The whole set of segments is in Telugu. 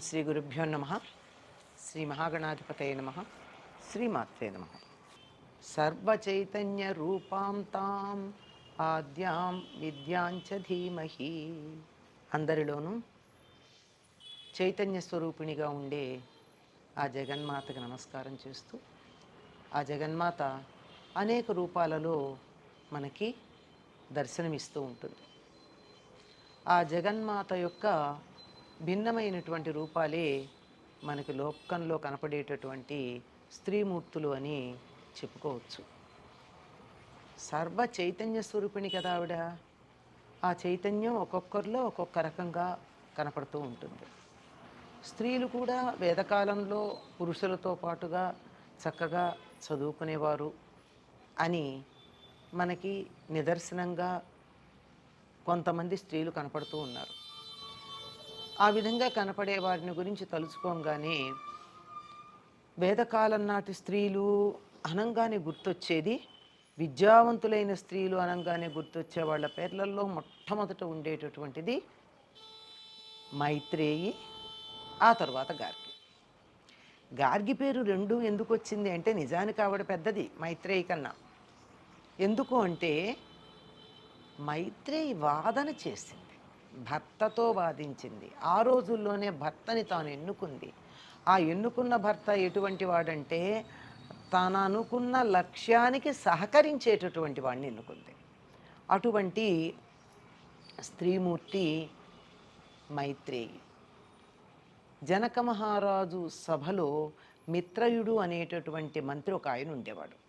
శ్రీ గురుభ్యో నమ. శ్రీ మహాగణాధిపతయ నమ. శ్రీమాత్రే నమ. సర్వచైతన్య రూపాం తాం ఆద్యాం విద్యాంచ ధీమహి. అందరిలోనూ చైతన్య స్వరూపిణిగా ఉండే ఆ జగన్మాతకు నమస్కారం చేస్తూ ఆ జగన్మాత అనేక రూపాలలో మనకి దర్శనమిస్తూ ఉంటుంది. ఆ జగన్మాత యొక్క భిన్నమైనటువంటి రూపాలే మనకి లోకంలో కనపడేటటువంటి స్త్రీమూర్తులు అని చెప్పుకోవచ్చు. సర్వ చైతన్య స్వరూపిణి కదా ఆవిడ. ఆ చైతన్యం ఒక్కొక్కరిలో ఒక్కొక్క రకంగా కనపడుతూ ఉంటుంది. స్త్రీలు కూడా వేదకాలంలో పురుషులతో పాటుగా చక్కగా చదువుకునేవారు అని మనకి నిదర్శనంగా కొంతమంది స్త్రీలు కనపడుతూ ఉన్నారు. ఆ విధంగా కనపడే వారిని గురించి తలుచుకోగానే వేదకాలం నాటి స్త్రీలు అనంగానే గుర్తొచ్చేది విద్యావంతులైన స్త్రీలు అనంగానే గుర్తొచ్చే వాళ్ళ పేర్లలో మొట్టమొదట ఉండేటటువంటిది మైత్రేయి ఆ తర్వాత గార్గి. గార్గి పేరు రెండు ఎందుకు వచ్చింది అంటే నిజానికి ఆవిడ పెద్దది మైత్రేయి కన్నా. ఎందుకు అంటే మైత్రేయి వాదన చేసింది. భర్తతో వాదించింది. ఆ రోజుల్లోనే భర్తని తాను ఎన్నుకుంది. ఆ ఎన్నుకున్న భర్త ఎటువంటి వాడంటే తాను అనుకున్న లక్ష్యానికి సహకరించేటటువంటి వాడిని ఎన్నుకుంది. అటువంటి స్త్రీమూర్తి మైత్రేయి. జనక మహారాజు సభలో మిత్రయుడు అనేటటువంటి మంత్రి ఒక ఆయన ఉండేవాడు.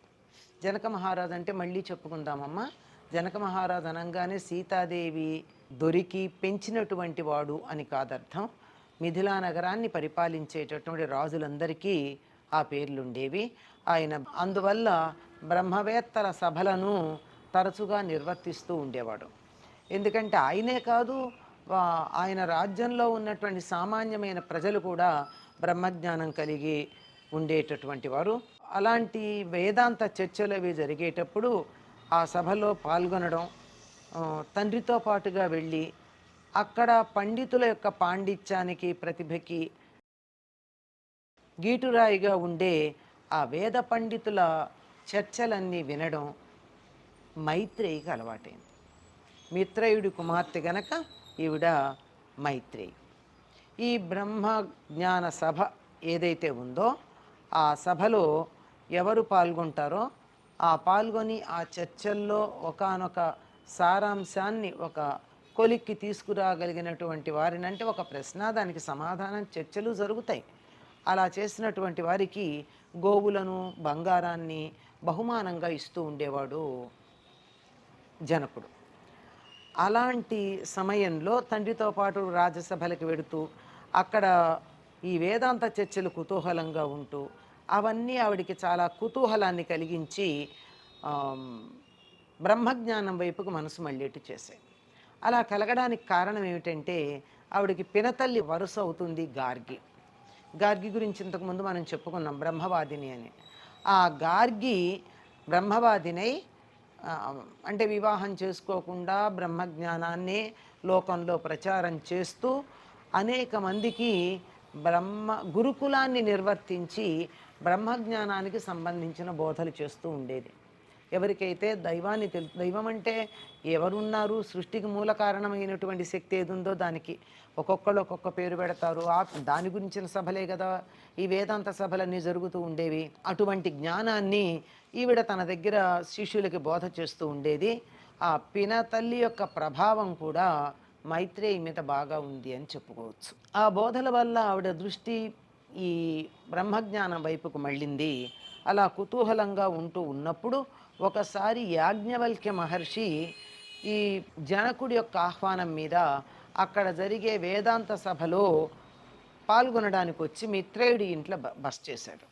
జనక మహారాజు అంటే మళ్ళీ చెప్పుకుందామమ్మా జనక మహారాజు అనగానే సీతాదేవి దొరికి పెంచినటువంటి వాడు అని కాదర్థం. మిథిలా నగరాన్ని పరిపాలించేటటువంటి రాజులందరికీ ఆ పేర్లుండేవి. ఆయన అందువల్ల బ్రహ్మవేత్తల సభలను తరచుగా నిర్వర్తిస్తూ ఉండేవాడు. ఎందుకంటే ఆయనే కాదు వా- ఆయన రాజ్యంలో ఉన్నటువంటి సామాన్యమైన ప్రజలు కూడా బ్రహ్మజ్ఞానం కలిగి ఉండేటటువంటి వారు. అలాంటి వేదాంత చర్చలు అవి జరిగేటప్పుడు ఆ సభలో పాల్గొనడం తండ్రితో పాటుగా వెళ్ళి అక్కడ పండితుల యొక్క పాండిత్యానికి ప్రతిభకి గీటురాయిగా ఉండే ఆ వేద పండితుల చర్చలన్నీ వినడం మైత్రేయికి అలవాటైంది. మిత్రయుడి కుమార్తె గనక ఈవిడ మైత్రేయి. ఈ బ్రహ్మ జ్ఞాన సభ ఏదైతే ఉందో ఆ సభలో ఎవరు పాల్గొంటారో ఆ పాల్గొని ఆ చర్చల్లో ఒకానొక సారాంశాన్ని ఒక కొలిక్కి తీసుకురాగలిగినటువంటి వారిని అంటే ఒక ప్రశ్న దానికి సమాధానం చర్చలు జరుగుతాయి. అలా చేసినటువంటి వారికి గోవులను బంగారాన్ని బహుమానంగా ఇస్తూ ఉండేవాడు జనకుడు. అలాంటి సమయంలో తండ్రితో పాటు రాజసభలకు వెడుతూ అక్కడ ఈ వేదాంత చర్చలు కుతూహలంగా ఉంటూ అవన్నీ ఆవిడికి చాలా కుతూహలాన్ని కలిగించి బ్రహ్మజ్ఞానం వైపుకు మనసు మళ్ళేట్టు చేశాయి. అలా కలగడానికి కారణం ఏమిటంటే ఆవిడకి పినతల్లి వరుస అవుతుంది గార్గి. గార్గి గురించి ఇంతకుముందు మనం చెప్పుకున్నాం బ్రహ్మవాదిని అని. ఆ గార్గి బ్రహ్మవాదినై అంటే వివాహం చేసుకోకుండా బ్రహ్మజ్ఞానాన్ని లోకంలో ప్రచారం చేస్తూ అనేక మందికి బ్రహ్మ గురుకులాన్ని నిర్వర్తించి బ్రహ్మజ్ఞానానికి సంబంధించిన బోధలు చేస్తూ ఉండేది. ఎవరికైతే దైవాన్ని తెలు దైవం అంటే ఎవరున్నారు సృష్టికి మూల కారణమైనటువంటి శక్తి ఏది ఉందో దానికి ఒక్కొక్కళ్ళు ఒక్కొక్క పేరు పెడతారు. ఆ దాని గురించిన సభలే కదా. ఈ వేదాంత సభలన్నీ జరుగుతూ ఉండేవి. అటువంటి జ్ఞానాన్ని ఈవిడ తన దగ్గర శిష్యులకి బోధ చేస్తూ ఉండేది. ఆ పిన తల్లి యొక్క ప్రభావం కూడా మైత్రేయి మీద బాగా ఉంది అని చెప్పుకోవచ్చు. ఆ బోధల వల్ల ఆవిడ దృష్టి ఈ బ్రహ్మజ్ఞానం వైపుకు మళ్ళింది. అలా కుతూహలంగా ఉంటూ ఉన్నప్పుడు ఒకసారి యాజ్ఞవల్క్య మహర్షి ఈ జనకుడి యొక్క ఆహ్వానం మీద అక్కడ జరిగే వేదాంత సభలో పాల్గొనడానికి వచ్చి మిత్రేయుడి ఇంట్లో బ- చేశాడు.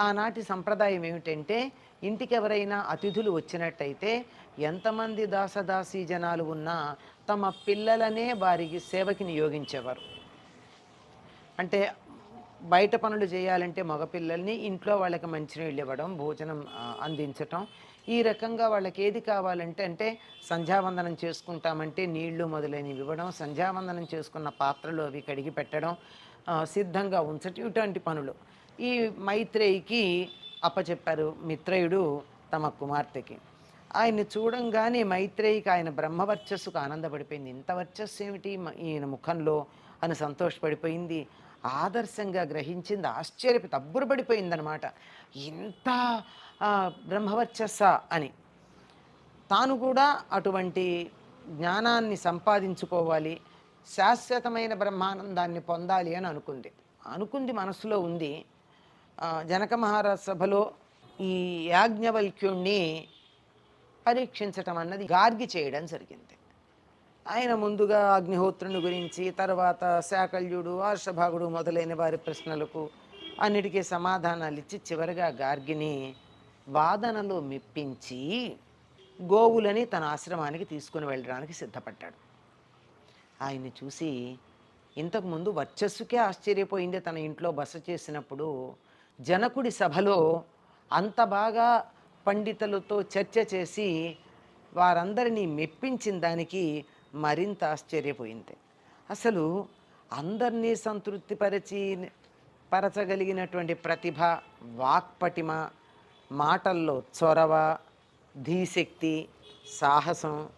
ఆనాటి సంప్రదాయం ఏమిటంటే ఇంటికి ఎవరైనా అతిథులు వచ్చినట్టయితే ఎంతమంది దాసదాసీ జనాలు ఉన్నా తమ పిల్లలనే వారికి సేవకి నియోగించేవారు. అంటే బయట పనులు చేయాలంటే మగపిల్లల్ని ఇంట్లో వాళ్ళకి మంచినీళ్ళు ఇవ్వడం భోజనం అందించటం. ఈ రకంగా వాళ్ళకి ఏది కావాలంటే అంటే సంధ్యావందనం చేసుకుంటామంటే నీళ్ళు మొదలైనవి ఇవ్వడం సంధ్యావందనం చేసుకున్న పాత్రలు అవి కడిగి పెట్టడం సిద్ధంగా ఉంచటం ఇటువంటి పనులు. ఈ మైత్రేయికి అప్పచెప్పారు మిత్రేయుడు తమ కుమార్తెకి. ఆయన్ని చూడంగానే మైత్రేయికి ఆయన బ్రహ్మవర్చస్సుకు ఆనందపడిపోయింది. ఇంత వర్చస్సు ఏమిటి? ఈయన ముఖంలో అని సంతోషపడిపోయింది. ఆదర్శంగా గ్రహించింది ఆశ్చర్యపి తబ్బురబడిపోయిందనమాట ఇంత బ్రహ్మవర్చస్స అని. తాను కూడా అటువంటి జ్ఞానాన్ని సంపాదించుకోవాలి శాశ్వతమైన బ్రహ్మానందాన్ని పొందాలి అని అనుకుంది. అనుకుంది మనసులో ఉంది జనక మహారాజ్ సభలో ఈ యాజ్ఞవల్క్యుణ్ణి పరీక్షించటం అన్నది గార్గి చేయడం జరిగింది. ఆయన ముందుగా అగ్నిహోత్రుని గురించి తర్వాత శాకల్యుడు హర్షభాగుడు మొదలైన వారి ప్రశ్నలకు అన్నిటికీ సమాధానాలు ఇచ్చి చివరిగా గార్గిని వాదనలో మెప్పించి గోవులని తన ఆశ్రమానికి తీసుకుని వెళ్ళడానికి సిద్ధపడ్డాడు. ఆయన్ని చూసి ఇంతకుముందు వర్చస్సుకే ఆశ్చర్యపోయింది. తన ఇంట్లో బస చేసినప్పుడు జనకుడి సభలో అంత బాగా పండితులతో చర్చ చేసి వారందరినీ మెప్పించిన దానికి మరింత ఆశ్చర్యపోయింది. అసలు అందరినీ సంతృప్తిపరచి పరచగలిగినటువంటి ప్రతిభ వాక్పటిమ మాటల్లో చొరవ ధీశక్తి సాహసం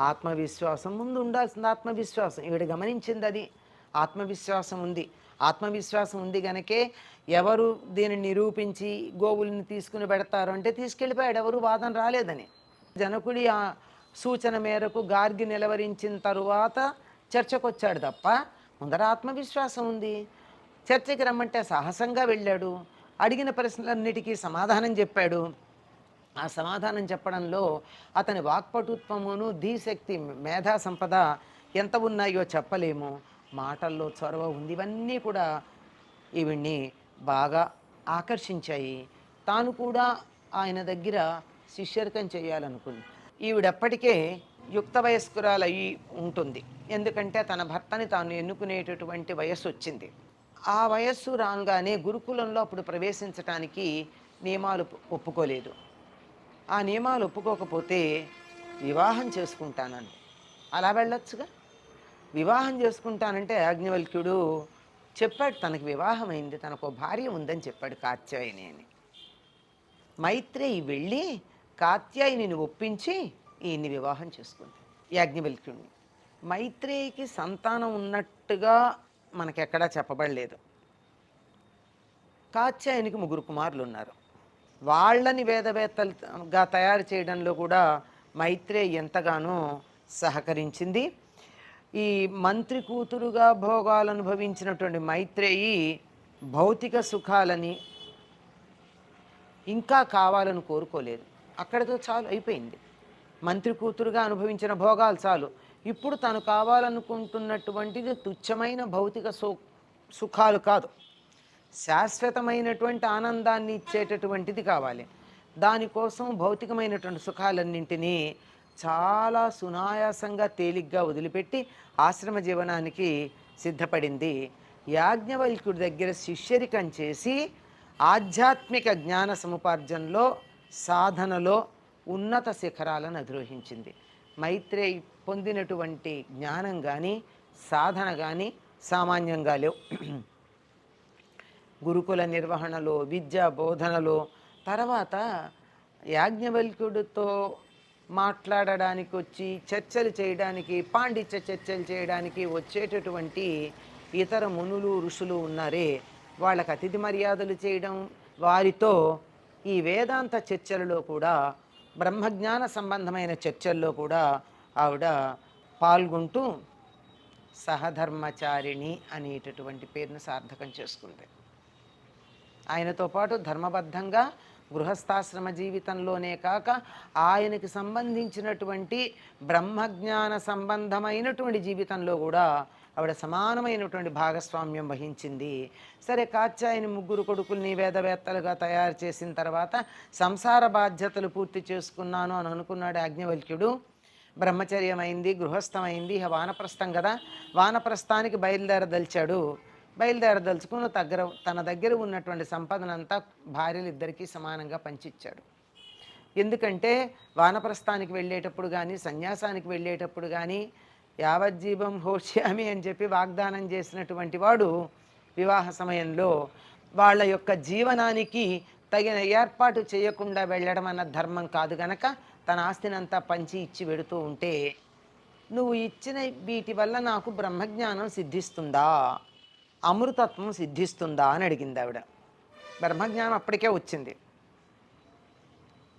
ఆత్మవిశ్వాసం ముందు ఉండాల్సింది ఆత్మవిశ్వాసం. ఈవిడ గమనించింది అది ఆత్మవిశ్వాసం ఉంది. ఆత్మవిశ్వాసం ఉంది గనకే ఎవరు దీన్ని నిరూపించి గోవుల్ని తీసుకుని పెడతారు అంటే తీసుకెళ్ళిపోయాడు. ఎవరు వాదన రాలేదని. జనకుడి ఆ సూచన మేరకు గార్గి నిలవరించిన తరువాత చర్చకొచ్చాడు తప్ప ముందర ఆత్మవిశ్వాసం ఉంది. చర్చకి రమ్మంటే సాహసంగా వెళ్ళాడు. అడిగిన ప్రశ్నలన్నిటికీ సమాధానం చెప్పాడు. ఆ సమాధానం చెప్పడంలో అతని వాక్పటుత్వమును ధీశక్తి మేధా సంపద ఎంత ఉన్నాయో చెప్పలేము. మాటల్లో చొరవ ఉంది. ఇవన్నీ కూడా ఈవిడ్ని బాగా ఆకర్షించాయి. తాను కూడా ఆయన దగ్గర శిష్యర్కం చేయాలనుకుంది ఈవిడప్పటికే యుక్త వయస్కురాలయ్యి ఉంటుంది. ఎందుకంటే తన భర్తని తాను ఎన్నుకునేటటువంటి వయస్సు వచ్చింది ఆ వయస్సు రాగానే గురుకులంలో అప్పుడు ప్రవేశించటానికి నియమాలు ఒప్పుకోలేదు. ఆ నియమాలు ఒప్పుకోకపోతే వివాహం చేసుకుంటానని. అలా వెళ్ళొచ్చుగా? వివాహం చేసుకుంటానంటే యాజ్ఞవల్క్యుడు చెప్పాడు తనకు వివాహం అయింది తనకు భార్య ఉందని చెప్పాడు కాత్యాయని అని. మైత్రేయి వెళ్ళి కాత్యాయనిని ఒప్పించి ఈయన్ని వివాహం చేసుకుంది. యాజ్ఞవల్క్యుణ్ణి. మైత్రేయికి సంతానం ఉన్నట్టుగా మనకెక్కడా చెప్పబడలేదు. కాత్యాయనికి ముగ్గురు కుమారులు ఉన్నారు వాళ్ళని వేదవేత్తలుగా తయారు చేయడంలో కూడా మైత్రేయి ఎంతగానో సహకరించింది. ఈ మంత్రి కూతురుగా భోగాలు అనుభవించినటువంటి మైత్రేయి భౌతిక సుఖాలని ఇంకా కావాలని కోరుకోలేదు. అక్కడితో చాలు అయిపోయింది. మంత్రి కూతురుగా అనుభవించిన భోగాలు చాలు. ఇప్పుడు తను కావాలనుకుంటున్నటువంటిది తుచ్చమైన భౌతిక సు సుఖాలు కాదు. శాశ్వతమైనటువంటి ఆనందాన్ని ఇచ్చేటటువంటిది కావాలి. దానికోసం భౌతికమైనటువంటి సుఖాలన్నింటినీ చాలా సునాయాసంగా తేలిగ్గా వదిలిపెట్టి ఆశ్రమ జీవనానికి సిద్ధపడింది. యాజ్ఞవల్క్యుడి దగ్గర శిష్యరికం చేసి ఆధ్యాత్మిక జ్ఞాన సముపార్జనలో సాధనలో ఉన్నత శిఖరాలను అధిరోహించింది. మైత్రేయి పొందినటువంటి జ్ఞానం కానీ సాధన కానీ సామాన్యంగా లేవు. గురుకుల నిర్వహణలో విద్యా బోధనలో తర్వాత యాజ్ఞవల్క్యుడితో మాట్లాడడానికి వచ్చి చర్చలు చేయడానికి పాండిత్య చర్చలు చేయడానికి వచ్చేటటువంటి ఇతర మునులు ఋషులు ఉన్నారే. వాళ్ళకి అతిథి మర్యాదలు చేయడం వారితో ఈ వేదాంత చర్చలలో కూడా బ్రహ్మజ్ఞాన సంబంధమైన చర్చల్లో కూడా ఆవిడ పాల్గొంటూ సహధర్మచారిణి అనేటటువంటి పేరును సార్థకం చేసుకుంది. ఆయనతో పాటు ధర్మబద్ధంగా గృహస్థాశ్రమ జీవితంలోనే కాక ఆయనకి సంబంధించినటువంటి బ్రహ్మజ్ఞాన సంబంధమైనటువంటి జీవితంలో కూడా ఆవిడ సమానమైనటువంటి భాగస్వామ్యం వహించింది. సరే కాత్యాయని ముగ్గురు కొడుకుల్ని వేదవేత్తలుగా తయారు చేసిన తర్వాత సంసార బాధ్యతలు పూర్తి చేసుకున్నాను అని అనుకున్నాడు యాజ్ఞవల్క్యుడు. బ్రహ్మచర్యమైంది గృహస్థమైంది ఇక వానప్రస్థం కదా. వానప్రస్థానికి బయలుదేరదలిచాడు. బయలుదేరదలుచుకుని దగ్గర తన దగ్గర ఉన్నటువంటి సంపదనంతా భార్యలు ఇద్దరికీ సమానంగా పంచిచ్చాడు. ఎందుకంటే వానప్రస్థానికి వెళ్ళేటప్పుడు కానీ సన్యాసానికి వెళ్ళేటప్పుడు కానీ యావజ్జీవం హోష్యామి అని చెప్పి వాగ్దానం చేసినటువంటి వాడు వివాహ సమయంలో వాళ్ళ యొక్క జీవనానికి తగిన ఏర్పాటు చేయకుండా వెళ్ళడం అన్న ధర్మం కాదు గనక తన ఆస్తినంతా పంచి ఇచ్చి వెడుతూ ఉంటే నువ్వు ఇచ్చిన వీటి వల్ల నాకు బ్రహ్మజ్ఞానం సిద్ధిస్తుందా? అమృతత్వం సిద్ధిస్తుందా? అని అడిగింది ఆవిడ. బ్రహ్మజ్ఞానం అప్పటికే వచ్చింది.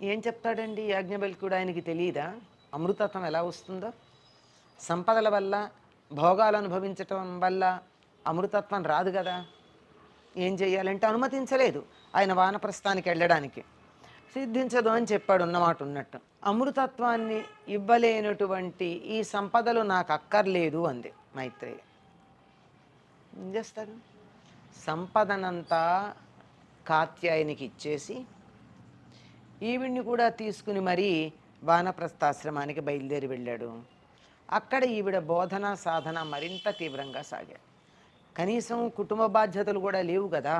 ఏం చెప్తాడండి యాజ్ఞవల్కుడు ఆయనకి తెలియదా అమృతత్వం ఎలా వస్తుందో? సంపదల వల్ల భోగాలు అనుభవించటం వల్ల అమృతత్వం రాదు కదా. ఏం చేయాలంటే అనుమతించలేదు ఆయన వానప్రస్థానికి వెళ్ళడానికి. సిద్ధించదు అని చెప్పాడు ఉన్నమాట ఉన్నట్టు. అమృతత్వాన్ని ఇవ్వలేనటువంటి ఈ సంపదలు నాకు అక్కర్లేదు అంది మైత్రేయి. ఏం చేస్తారు? సంపదనంతా కాత్యాయనికి ఇచ్చేసి ఈవిడ్ని కూడా తీసుకుని మరీ వానప్రస్థాశ్రమానికి బయలుదేరి వెళ్ళాడు. అక్కడ ఈవిడ బోధన సాధన మరింత తీవ్రంగా సాగాయి. కనీసం కుటుంబ బాధ్యతలు కూడా లేవు కదా.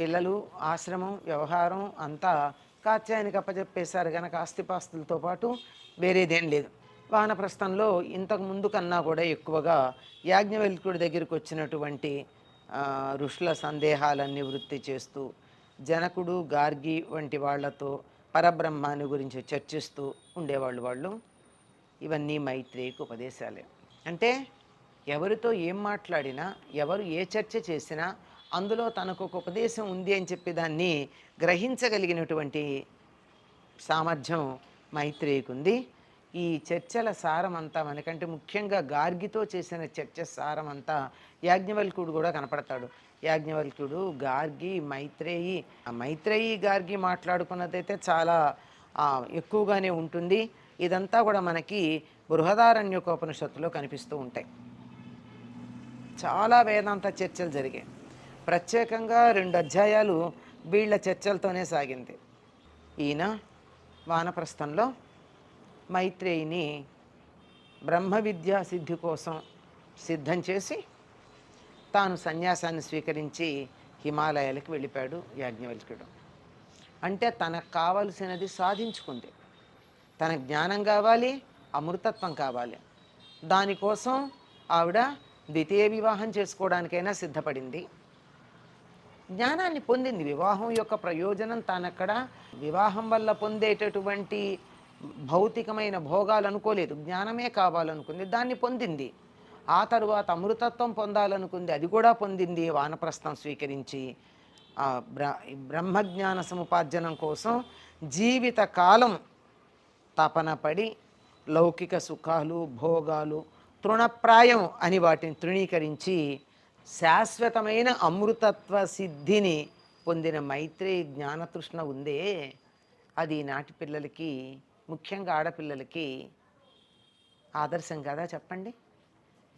పిల్లలు ఆశ్రమం వ్యవహారం అంతా కాత్యాయనికి అప్పచెప్పేశారు కనుక ఆస్తిపాస్తులతో పాటు వేరేదేం లేదు. వానప్రస్థంలో ఇంతకు ముందు కన్నా కూడా ఎక్కువగా యాజ్ఞవల్కుడి దగ్గరికి వచ్చినటువంటి ఋషుల సందేహాలన్నీ వృత్తి చేస్తూ జనకుడు గార్గి వంటి వాళ్ళతో పరబ్రహ్మాన్ని గురించి చర్చిస్తూ ఉండేవాళ్ళు వాళ్ళు. ఇవన్నీ మైత్రేయకు ఉపదేశాలే. అంటే ఎవరితో ఏం మాట్లాడినా ఎవరు ఏ చర్చ చేసినా అందులో తనకు ఒక ఉపదేశం ఉంది అని చెప్పి దాన్ని గ్రహించగలిగినటువంటి సామర్థ్యం మైత్రేయకు ఉంది ఈ చర్చల సారం అంతా మనకంటే ముఖ్యంగా గార్గితో చేసిన చర్చ సారం అంతా యాజ్ఞవల్కుడు కూడా కనపడతాడు. యాజ్ఞవల్కుడు గార్గి మైత్రేయి ఆ మైత్రేయి గార్గి మాట్లాడుకున్నదైతే చాలా ఎక్కువగానే ఉంటుంది. ఇదంతా కూడా మనకి బృహదారణ్యకోపనిషత్తులో కనిపిస్తూ ఉంటాయి. చాలా వేదాంత చర్చలు జరిగాయి. ప్రత్యేకంగా రెండు అధ్యాయాలు వీళ్ళ చర్చలతోనే సాగింది. ఈయన వానప్రస్థంలో మైత్రేయిని బ్రహ్మ విద్యా సిద్ధి కోసం సిద్ధం చేసి తాను సన్యాసాన్ని స్వీకరించి హిమాలయాలకు వెళ్ళిపోయాడు యాజ్ఞవల్క్యుడు. అంటే తనకు కావలసినది సాధించుకుంది. తన జ్ఞానం కావాలి అమృతత్వం కావాలి. దానికోసం ఆవిడ ద్వితీయ వివాహం చేసుకోవడానికైనా సిద్ధపడింది. జ్ఞానాన్ని పొందింది. వివాహం యొక్క ప్రయోజనం తానక్కడ వివాహం వల్ల పొందేటటువంటి భౌతికమైన భోగాలు అనుకోలేదు. జ్ఞానమే కావాలనుకుంది. దాన్ని పొందింది. ఆ తరువాత అమృతత్వం పొందాలనుకుంది. అది కూడా పొందింది. వానప్రస్థం స్వీకరించి బ్ర బ్రహ్మజ్ఞాన సముపార్జనం కోసం జీవిత కాలం తపన పడి లౌకిక సుఖాలు భోగాలు తృణప్రాయం అని వాటిని తృణీకరించి శాశ్వతమైన అమృతత్వ సిద్ధిని పొందిన మైత్రి జ్ఞానతృష్ణ ఉందే. అది నాటి పిల్లలకి ముఖ్యంగా ఆడపిల్లలకి ఆదర్శం కదా చెప్పండి?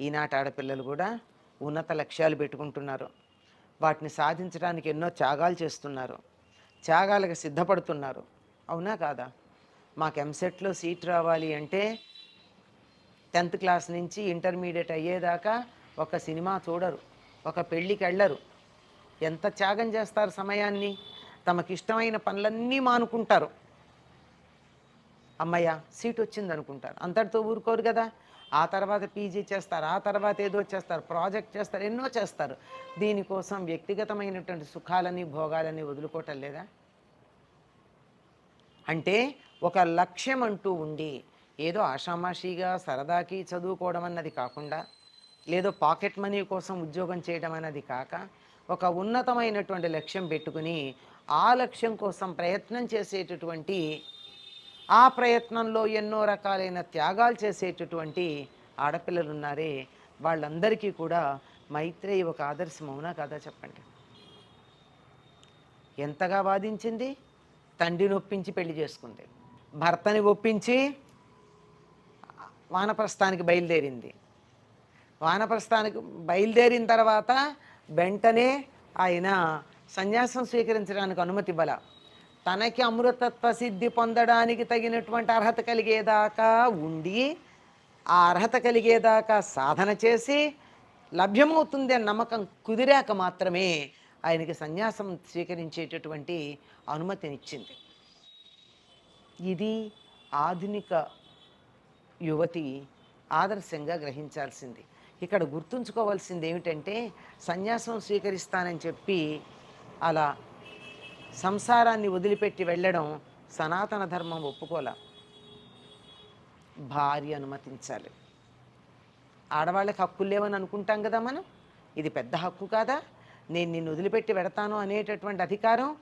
ఈనాటి ఆడపిల్లలు కూడా ఉన్నత లక్ష్యాలు పెట్టుకుంటున్నారు. వాటిని సాధించడానికి ఎన్నో త్యాగాలు చేస్తున్నారు. త్యాగాలకు సిద్ధపడుతున్నారు. అవునా కాదా? మాకు ఎంసెట్లో సీట్ రావాలి అంటే టెన్త్ క్లాస్ నుంచి ఇంటర్మీడియట్ అయ్యేదాకా ఒక సినిమా చూడరు ఒక పెళ్ళికి వెళ్ళరు ఎంత త్యాగం చేస్తారు సమయాన్ని? తమకిష్టమైన పనులన్నీ మానుకుంటారు. అమ్మయ్య సీట్ వచ్చింది అనుకుంటారు అంతటితో ఊరుకోరు కదా. ఆ తర్వాత పీజీ చేస్తారు ఆ తర్వాత ఏదో చేస్తారు ప్రాజెక్ట్ చేస్తారు ఎన్నో చేస్తారు. దీనికోసం వ్యక్తిగతమైనటువంటి సుఖాలని భోగాలని వదులుకోవటం లేదా? అంటే ఒక లక్ష్యం అంటూ ఉండి ఏదో ఆషామాషిగా సరదాకి చదువుకోవడం అన్నది కాకుండా లేదో పాకెట్ మనీ కోసం ఉద్యోగం చేయడం అన్నది కాక ఒక ఉన్నతమైనటువంటి లక్ష్యం పెట్టుకుని ఆ లక్ష్యం కోసం ప్రయత్నం చేసేటటువంటి ఆ ప్రయత్నంలో ఎన్నో రకాలైన త్యాగాలు చేసేటటువంటి ఆడపిల్లలు ఉన్నారే వాళ్ళందరికీ కూడా మైత్రేయి ఒక ఆదర్శం అవునా కదా చెప్పండి? ఎంతగా వాదించింది? తండ్రి నొప్పించి పెళ్ళి చేసుకుంది. భర్తని ఒప్పించి వానప్రస్థానికి బయలుదేరింది. వానప్రస్థానికి బయలుదేరిన తర్వాత వెంటనే ఆయన సన్యాసం స్వీకరించడానికి అనుమతి ఇవ్వాల. తనకి అమృతత్వ సిద్ధి పొందడానికి తగినటువంటి అర్హత కలిగేదాకా ఉండి ఆ అర్హత కలిగేదాకా సాధన చేసి లభ్యమవుతుంది అన్న నమ్మకం కుదిరాక మాత్రమే ఆయనకి సన్యాసం స్వీకరించేటటువంటి అనుమతినిచ్చింది. ఇది ఆధునిక యువతి ఆదర్శంగా గ్రహించాల్సింది. ఇక్కడ గుర్తుంచుకోవాల్సింది ఏమిటంటే సన్యాసం స్వీకరిస్తానని చెప్పి అలా సంసారాన్ని వదిలిపెట్టి వెళ్ళడం సనాతన ధర్మం ఒప్పుకోలే. భార్య అనుమతించాలి. ఆడవాళ్ళకి హక్కులు లేవని అనుకుంటాం కదా మనం? ఇది పెద్ద హక్కు కాదా? నేను నిన్ను వదిలిపెట్టి పెడతాను అనేటటువంటి అధికారం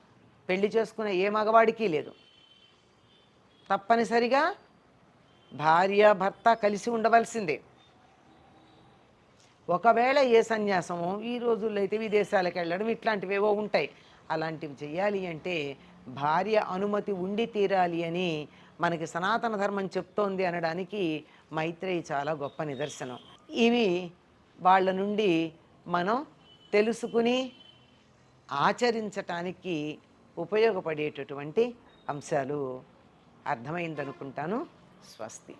పెళ్ళి చేసుకునే ఏ మగవాడికి లేదు. తప్పనిసరిగా భార్య భర్త కలిసి ఉండవలసిందే. ఒకవేళ ఏ సన్యాసము ఈ రోజుల్లో అయితే విదేశాలకు వెళ్ళడం ఇట్లాంటివేవో ఉంటాయి. అలాంటివి చేయాలి అంటే భార్య అనుమతి ఉండి తీరాలి అని మనకి సనాతన ధర్మం చెప్తోంది అనడానికి మైత్రేయి చాలా గొప్ప నిదర్శనం. ఇవి వాళ్ళ నుండి మనం తెలుసుకుని ఆచరించటానికి ఉపయోగపడేటటువంటి అంశాలు అర్థమైందనుకుంటాను. స్వస్తి.